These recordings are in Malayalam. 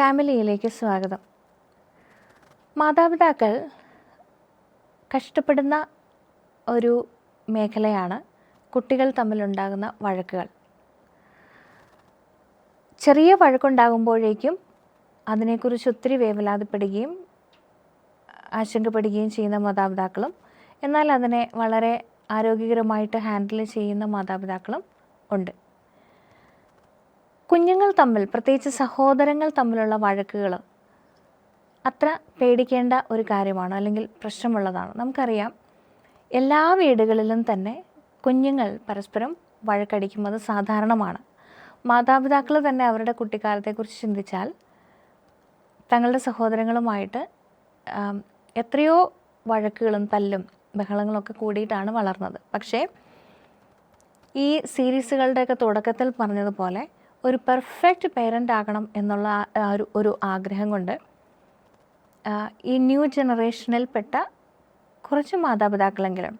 ഫാമിലിയിലേക്ക് സ്വാഗതം. മാതാപിതാക്കൾ കഷ്ടപ്പെടുന്ന ഒരു മേഖലയാണ് കുട്ടികൾ തമ്മിലുണ്ടാകുന്ന വഴക്കുകൾ. ചെറിയ വഴക്കുണ്ടാകുമ്പോഴേക്കും അതിനെക്കുറിച്ച് ഒത്തിരി വേവലാതിപ്പെടുകയും ആശങ്കപ്പെടുകയും ചെയ്യുന്ന മാതാപിതാക്കളും എന്നാൽ അതിനെ വളരെ ആരോഗ്യകരമായിട്ട് ഹാൻഡിൽ ചെയ്യുന്ന മാതാപിതാക്കളും ഉണ്ട്. കുഞ്ഞുങ്ങൾ തമ്മിൽ പ്രത്യേകിച്ച് സഹോദരങ്ങൾ തമ്മിലുള്ള വഴക്കുകൾ അത്ര പേടിക്കേണ്ട ഒരു കാര്യമാണ് അല്ലെങ്കിൽ പ്രശ്നമുള്ളതാണ്. നമുക്കറിയാം എല്ലാ വീടുകളിലും തന്നെ കുഞ്ഞുങ്ങൾ പരസ്പരം വഴക്കടിക്കുന്നത് സാധാരണമാണ്. മാതാപിതാക്കൾ തന്നെ അവരുടെ കുട്ടിക്കാലത്തെക്കുറിച്ച് ചിന്തിച്ചാൽ തങ്ങളുടെ സഹോദരങ്ങളുമായിട്ട് എത്രയോ വഴക്കുകളും തല്ലും ബഹളങ്ങളൊക്കെ കൂടിയിട്ടാണ് വളർന്നത്. പക്ഷേ ഈ സീരീസുകളുടെയൊക്കെ തുടക്കത്തിൽ പറഞ്ഞതുപോലെ ഒരു പെർഫെക്റ്റ് പേരന്റ് ആകണം എന്നുള്ള ഒരു ഒരു ആഗ്രഹം കൊണ്ട് ഈ ന്യൂ ജനറേഷനിൽപ്പെട്ട കുറച്ച് മാതാപിതാക്കളെങ്കിലും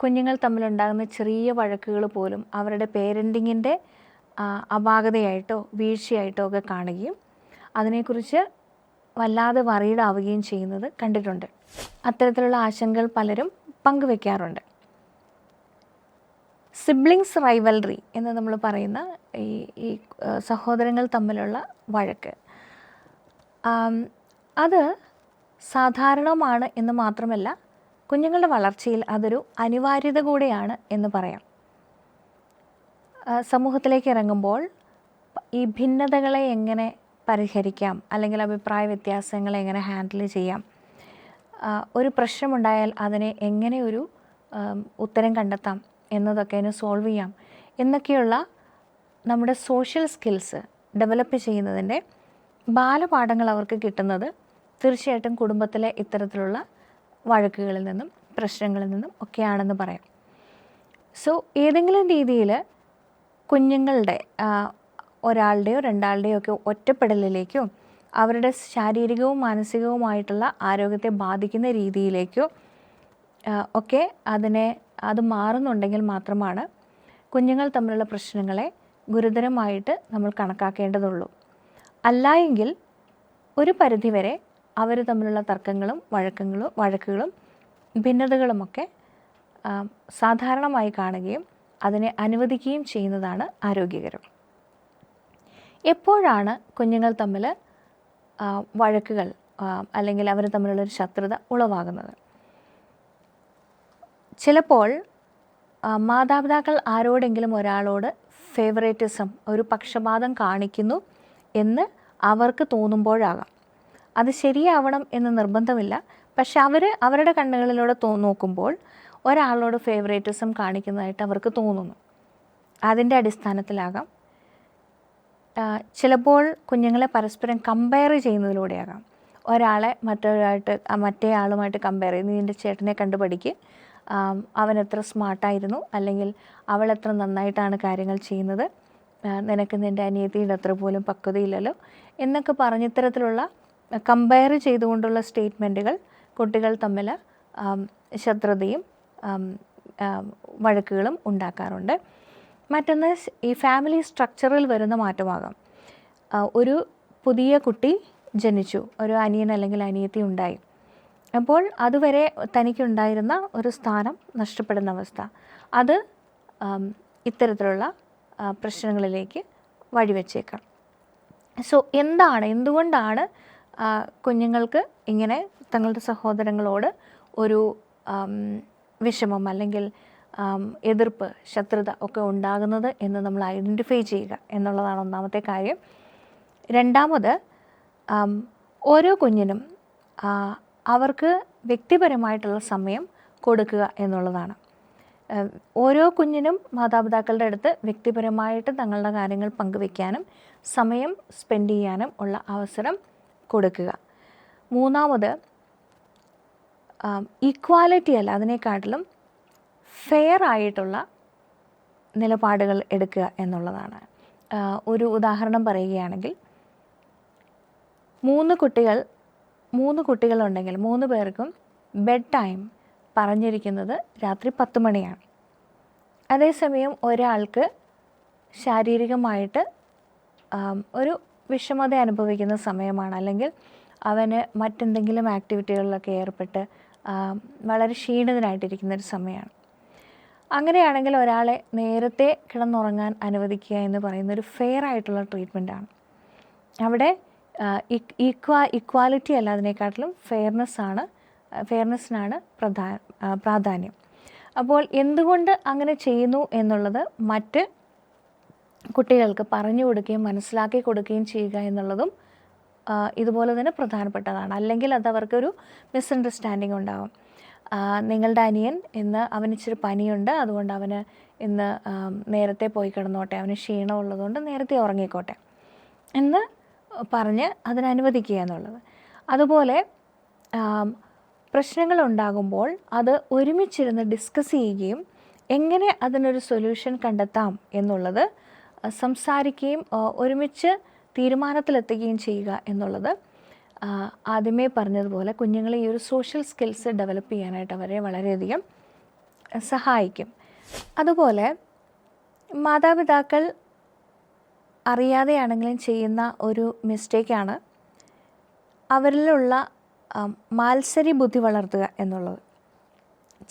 കുഞ്ഞുങ്ങൾ തമ്മിലുണ്ടാകുന്ന ചെറിയ വഴക്കുകൾ പോലും അവരുടെ പേരന്റിങ്ങിന്റെ അപാകതയായിട്ടോ വീഴ്ചയായിട്ടോ ഒക്കെ കാണുകയും അതിനെക്കുറിച്ച് വല്ലാതെ വറീഡാവുകയും ചെയ്യുന്നത് കണ്ടിട്ടുണ്ട്. അത്തരത്തിലുള്ള ആശങ്കകൾ പലരും പങ്കുവെക്കാറുണ്ട്. സിബ്ലിങ്സ് റൈവൽറി എന്ന് നമ്മൾ പറയുന്ന ഈ ഈ സഹോദരങ്ങൾ തമ്മിലുള്ള വഴക്ക്. അത് സാധാരണമാണ് എന്ന് മാത്രമല്ല കുഞ്ഞുങ്ങളുടെ വളർച്ചയിൽ അതൊരു അനിവാര്യത കൂടെയാണ് എന്ന് പറയാം. സമൂഹത്തിലേക്ക് ഇറങ്ങുമ്പോൾ ഈ ഭിന്നതകളെ എങ്ങനെ പരിഹരിക്കാം? അല്ലെങ്കിൽ അഭിപ്രായ വ്യത്യാസങ്ങളെ എങ്ങനെ ഹാൻഡിൽ ചെയ്യാം? ഒരു പ്രശ്നമുണ്ടായാൽ അതിനെ എങ്ങനെ ഒരു ഉത്തരം കണ്ടെത്താം? എന്നതൊക്കെ അതിനെ സോൾവ് ചെയ്യാം. എന്നൊക്കെയുള്ള നമ്മുടെ സോഷ്യൽ സ്കിൽസ് ഡെവലപ്പ് ചെയ്യുന്നതിന്റെ ബാലപാഠങ്ങൾ അവർക്ക് കിട്ടുന്നത് തീർച്ചയായിട്ടും കുടുംബത്തിലെ ഇത്തരത്തിലുള്ള വഴക്കുകളിൽ നിന്നും പ്രശ്നങ്ങളിൽ നിന്നും ഒക്കെയാണെന്ന് പറയാം. സോ ഏതെങ്കിലും രീതിയിൽ കുഞ്ഞുങ്ങളുടെ ഒരാളുടെയോ രണ്ടാളുടെയോ ഒക്കെ ഒറ്റപ്പെടലിലേക്കോ അവരുടെ ശാരീരികവും മാനസികവുമായിട്ടുള്ള ആരോഗ്യത്തെ ബാധിക്കുന്ന രീതിയിലേക്കോ ഒക്കെ അതിനെ അത് മാറുന്നുണ്ടെങ്കിൽ മാത്രമാണ് കുഞ്ഞുങ്ങൾ തമ്മിലുള്ള പ്രശ്നങ്ങളെ ഗുരുതരമായിട്ട് നമ്മൾ കണക്കാക്കേണ്ടതുള്ളൂ. അല്ല എങ്കിൽ ഒരു പരിധിവരെ അവർ തമ്മിലുള്ള തർക്കങ്ങളും വഴക്കങ്ങളും വഴക്കുകളും ഭിന്നതകളുമൊക്കെ സാധാരണമായി കാണുകയും അതിനെ അനുവദിക്കുകയും ചെയ്യുന്നതാണ് ആരോഗ്യകരം. എപ്പോഴാണ് കുഞ്ഞുങ്ങൾ തമ്മിൽ വഴക്കുകൾ അല്ലെങ്കിൽ അവർ തമ്മിലുള്ളൊരു ശത്രുത ഉളവാകുന്നത്? ചിലപ്പോൾ മാതാപിതാക്കൾ ആരോടെങ്കിലും ഒരാളോട് ഫേവറേറ്റിസം ഒരു പക്ഷപാതം കാണിക്കുന്നു എന്ന് അവർക്ക് തോന്നുമ്പോഴാകാം. അത് ശരിയാവണം എന്ന് നിർബന്ധമില്ല. പക്ഷെ അവർ അവരുടെ കണ്ണുകളിലൂടെ തോ നോക്കുമ്പോൾ ഒരാളോട് ഫേവറേറ്റിസം കാണിക്കുന്നതായിട്ട് അവർക്ക് തോന്നുന്നു. അതിന്റെ അടിസ്ഥാനത്തിലാകാം. ചിലപ്പോൾ കുഞ്ഞുങ്ങളെ പരസ്പരം കമ്പയർ ചെയ്യുന്നതിലൂടെയാകാം. ഒരാളെ മറ്റൊരാളായിട്ട് മറ്റേ ആളുമായിട്ട് കമ്പയർ ചെയ്ത് നിന്റെ ചേട്ടനെ കണ്ടുപഠിക്കുക അവൻ എത്ര സ്മാർട്ടായിരുന്നു. അല്ലെങ്കിൽ അവൾ എത്ര നന്നായിട്ടാണ് കാര്യങ്ങൾ ചെയ്യുന്നത്. നിനക്ക് നിന്റെ അനിയത്തിയുടെ അത്ര പോലും പക്വതയില്ലല്ലോ എന്നൊക്കെ പറഞ്ഞ ഇത്തരത്തിലുള്ള കമ്പയർ ചെയ്തുകൊണ്ടുള്ള സ്റ്റേറ്റ്മെന്റുകൾ കുട്ടികൾ തമ്മിൽ ശത്രുതയും വഴക്കുകളും ഉണ്ടാക്കാറുണ്ട്. മറ്റൊന്ന് ഈ ഫാമിലി സ്ട്രക്ചറിൽ വരുന്ന മാറ്റമാകാം. ഒരു പുതിയ കുട്ടി ജനിച്ചു. ഒരു അനിയൻ അല്ലെങ്കിൽ അനിയത്തി ഉണ്ടായി. അപ്പോൾ അതുവരെ തനിക്കുണ്ടായിരുന്ന ഒരു സ്ഥാനം നഷ്ടപ്പെടുന്ന അവസ്ഥ. അത് ഇത്തരത്തിലുള്ള പ്രശ്നങ്ങളിലേക്ക് വഴിവെച്ചേക്കാം. സോ എന്താണ് എന്തുകൊണ്ടാണ് കുഞ്ഞുങ്ങൾക്ക് ഇങ്ങനെ തങ്ങളുടെ സഹോദരങ്ങളോട് ഒരു വിഷമം അല്ലെങ്കിൽ എതിർപ്പ് ശത്രുത ഒക്കെ ഉണ്ടാകുന്നത് എന്ന് നമ്മൾ ഐഡന്റിഫൈ ചെയ്യുക എന്നുള്ളതാണ് ഒന്നാമത്തെ കാര്യം. രണ്ടാമത് ഓരോ കുഞ്ഞിനും അവർക്ക് വ്യക്തിപരമായിട്ടുള്ള സമയം കൊടുക്കുക എന്നുള്ളതാണ്. ഓരോ കുഞ്ഞിനും മാതാപിതാക്കളുടെ അടുത്ത് വ്യക്തിപരമായിട്ട് തങ്ങളുടെ കാര്യങ്ങൾ പങ്കുവെക്കാനും സമയം സ്പെൻഡ് ചെയ്യാനും ഉള്ള അവസരം കൊടുക്കുക. മൂന്നാമത് ഈക്വാലിറ്റി അല്ല അതിനേക്കാട്ടിലും ഫെയർ ആയിട്ടുള്ള നിലപാടുകൾ എടുക്കുക എന്നുള്ളതാണ്. ഒരു ഉദാഹരണം പറയുകയാണെങ്കിൽ മൂന്ന് കുട്ടികൾ മൂന്ന് കുട്ടികളുണ്ടെങ്കിൽ മൂന്ന് പേർക്കും ബെഡ് ടൈം പറഞ്ഞിരിക്കുന്നത് രാത്രി പത്ത് മണിയാണ്. അതേസമയം ഒരാൾക്ക് ശാരീരികമായിട്ട് ഒരു വിഷമത അനുഭവിക്കുന്ന സമയമാണ്. അല്ലെങ്കിൽ അവന് മറ്റെന്തെങ്കിലും ആക്ടിവിറ്റികളിലൊക്കെ ഏർപ്പെട്ട് വളരെ ക്ഷീണിതനായിട്ടിരിക്കുന്ന ഒരു സമയമാണ്. അങ്ങനെയാണെങ്കിൽ ഒരാളെ നേരത്തെ കിടന്നുറങ്ങാൻ അനുവദിക്കുക എന്ന് പറയുന്ന ഒരു ഫെയർ ആയിട്ടുള്ള ട്രീറ്റ്മെന്റാണ് അവിടെ ഈക്വാ ഇക്വാലിറ്റി അല്ല അതിനെക്കാട്ടിലും ഫെയർനെസ് ആണ് ഫെയർനെസ്സിനാണ് പ്രധാ പ്രാധാന്യം. അപ്പോൾ എന്തുകൊണ്ട് അങ്ങനെ ചെയ്യുന്നു എന്നുള്ളത് മറ്റ് കുട്ടികൾക്ക് പറഞ്ഞു കൊടുക്കുകയും മനസ്സിലാക്കി കൊടുക്കുകയും ചെയ്യുക എന്നുള്ളതും ഇതുപോലെ തന്നെ പ്രധാനപ്പെട്ടതാണ്. അല്ലെങ്കിൽ അത് അവർക്കൊരു മിസ്അണ്ടർസ്റ്റാൻഡിങ് ഉണ്ടാകും നിങ്ങളുടെ അനിയൻ ഇന്ന് അവന് ഇച്ചിരി പനിയുണ്ട് അതുകൊണ്ട് അവന് ഇന്ന് നേരത്തെ പോയി കിടന്നോട്ടെ. അവന് ക്ഷീണമുള്ളതുകൊണ്ട് നേരത്തെ ഉറങ്ങിക്കോട്ടെ. എന്ന് പറഞ്ഞ് അതിനനുവദിക്കുക എന്നുള്ളത്. അതുപോലെ പ്രശ്നങ്ങൾ ഉണ്ടാകുമ്പോൾ അത് ഒരുമിച്ചിരുന്ന് ഡിസ്കസ് ചെയ്യുകയും എങ്ങനെ അതിനൊരു സൊല്യൂഷൻ കണ്ടെത്താം എന്നുള്ളത് സംസാരിക്കുകയും ഒരുമിച്ച് തീരുമാനത്തിലെത്തുകയും ചെയ്യുക എന്നുള്ളത് ആദ്യമേ പറഞ്ഞതുപോലെ കുഞ്ഞുങ്ങളെ ഈ ഒരു സോഷ്യൽ സ്കിൽസ് ഡെവലപ്പ് ചെയ്യാനായിട്ട് അവരെ വളരെയധികം സഹായിക്കും. അതുപോലെ മാതാപിതാക്കൾ അറിയാതെയാണെങ്കിലും ചെയ്യുന്ന ഒരു മിസ്റ്റേക്കാണ് അവരിലുള്ള മാത്സരി ബുദ്ധി വളർത്തുക എന്നുള്ളത്.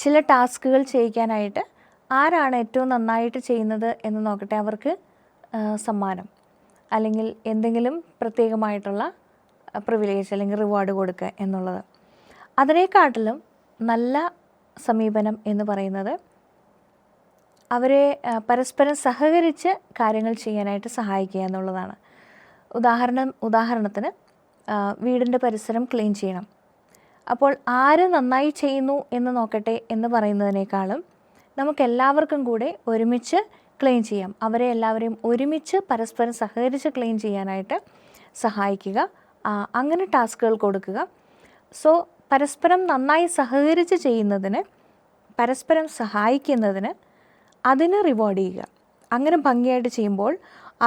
ചില ടാസ്കുകൾ ചെയ്യിക്കാനായിട്ട് ആരാണ് ഏറ്റവും നന്നായിട്ട് ചെയ്യുന്നത് എന്ന് നോക്കട്ടെ അവർക്ക് സമ്മാനം. അല്ലെങ്കിൽ എന്തെങ്കിലും പ്രത്യേകമായിട്ടുള്ള പ്രിവിലേജ് അല്ലെങ്കിൽ റിവാർഡ് കൊടുക്കുക എന്നുള്ളത്. അതിനേക്കാട്ടിലും നല്ല സമീപനം എന്ന് പറയുന്നത് അവരെ പരസ്പരം സഹകരിച്ച് കാര്യങ്ങൾ ചെയ്യാനായിട്ട് സഹായിക്കുക എന്നുള്ളതാണ്. ഉദാഹരണം ഉദാഹരണത്തിന് വീടിന്റെ പരിസരം ക്ലീൻ ചെയ്യണം. അപ്പോൾ ആര് നന്നായി ചെയ്യുന്നു എന്ന് നോക്കട്ടെ എന്ന് പറയുന്നതിനേക്കാളും നമുക്ക് എല്ലാവർക്കും കൂടെ ഒരുമിച്ച് ക്ലീൻ ചെയ്യാം. അവരെ എല്ലാവരെയും ഒരുമിച്ച് പരസ്പരം സഹകരിച്ച് ക്ലീൻ ചെയ്യാനായിട്ട് സഹായിക്കുക അങ്ങനെ ടാസ്കുകൾ കൊടുക്കുക. സോ പരസ്പരം നന്നായി സഹകരിച്ച് ചെയ്യുന്നതിന് പരസ്പരം സഹായിക്കുന്നതിന് അതിന് റിവാർഡ് ചെയ്യുക. അങ്ങനെ ഭംഗിയായിട്ട് ചെയ്യുമ്പോൾ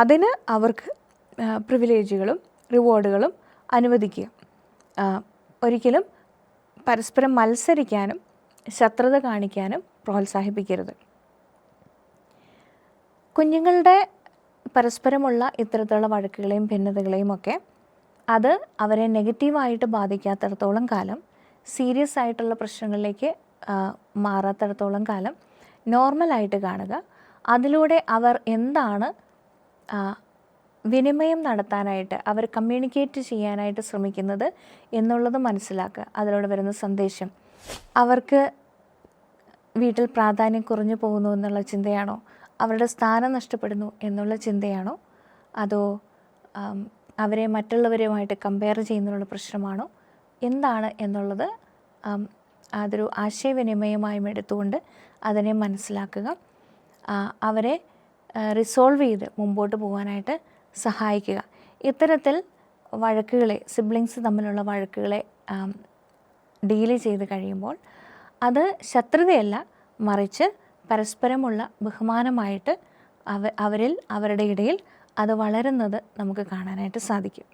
അതിന് അവർക്ക് പ്രിവിലേജുകളും റിവാർഡുകളും അനുവദിക്കുക. ഒരിക്കലും പരസ്പരം മത്സരിക്കാനും ശത്രുത കാണിക്കാനും പ്രോത്സാഹിപ്പിക്കരുത്. കുഞ്ഞുങ്ങളുടെ പരസ്പരമുള്ള ഇത്തരത്തിലുള്ള വഴക്കുകളെയും ഭിന്നതകളെയും ഒക്കെ അത് അവരെ നെഗറ്റീവായിട്ട് ബാധിക്കാത്തിടത്തോളം കാലം സീരിയസ് ആയിട്ടുള്ള പ്രശ്നങ്ങളിലേക്ക് മാറാത്തിടത്തോളം കാലം നോർമലായിട്ട് കാണുക. അതിലൂടെ അവർ എന്താണ് വിനിമയം നടത്താനായിട്ട് അവർ കമ്മ്യൂണിക്കേറ്റ് ചെയ്യാനായിട്ട് ശ്രമിക്കുന്നത് എന്നുള്ളത് മനസ്സിലാക്കുക. അതിലൂടെ വരുന്ന സന്ദേശം. അവർക്ക് വീട്ടിൽ പ്രാധാന്യം കുറഞ്ഞു പോകുന്നു എന്നുള്ള ചിന്തയാണോ? അവരുടെ സ്ഥാനം നഷ്ടപ്പെടുന്നു എന്നുള്ള ചിന്തയാണോ? അതോ അവരെ മറ്റുള്ളവരുമായിട്ട് കമ്പയർ ചെയ്യുന്നതിനുള്ള പ്രശ്നമാണോ? എന്താണ് എന്നുള്ളത് അതൊരു ആശയവിനിമയമായും എടുത്തുകൊണ്ട് അതിനെ മനസ്സിലാക്കുക. അവരെ റിസോൾവ് ചെയ്ത് മുമ്പോട്ട് പോകാനായിട്ട് സഹായിക്കുക. ഇത്തരത്തിൽ വഴക്കുകളെ സിബ്ലിങ്സ് തമ്മിലുള്ള വഴക്കുകളെ ഡീൽ ചെയ്ത് കഴിയുമ്പോൾ അത് ശത്രുതയല്ല മറിച്ച് പരസ്പരമുള്ള ബഹുമാനമായിട്ട് അവ അവരിൽ അവരുടെ ഇടയിൽ അത് വളരുന്നത് നമുക്ക് കാണാനായിട്ട് സാധിക്കും.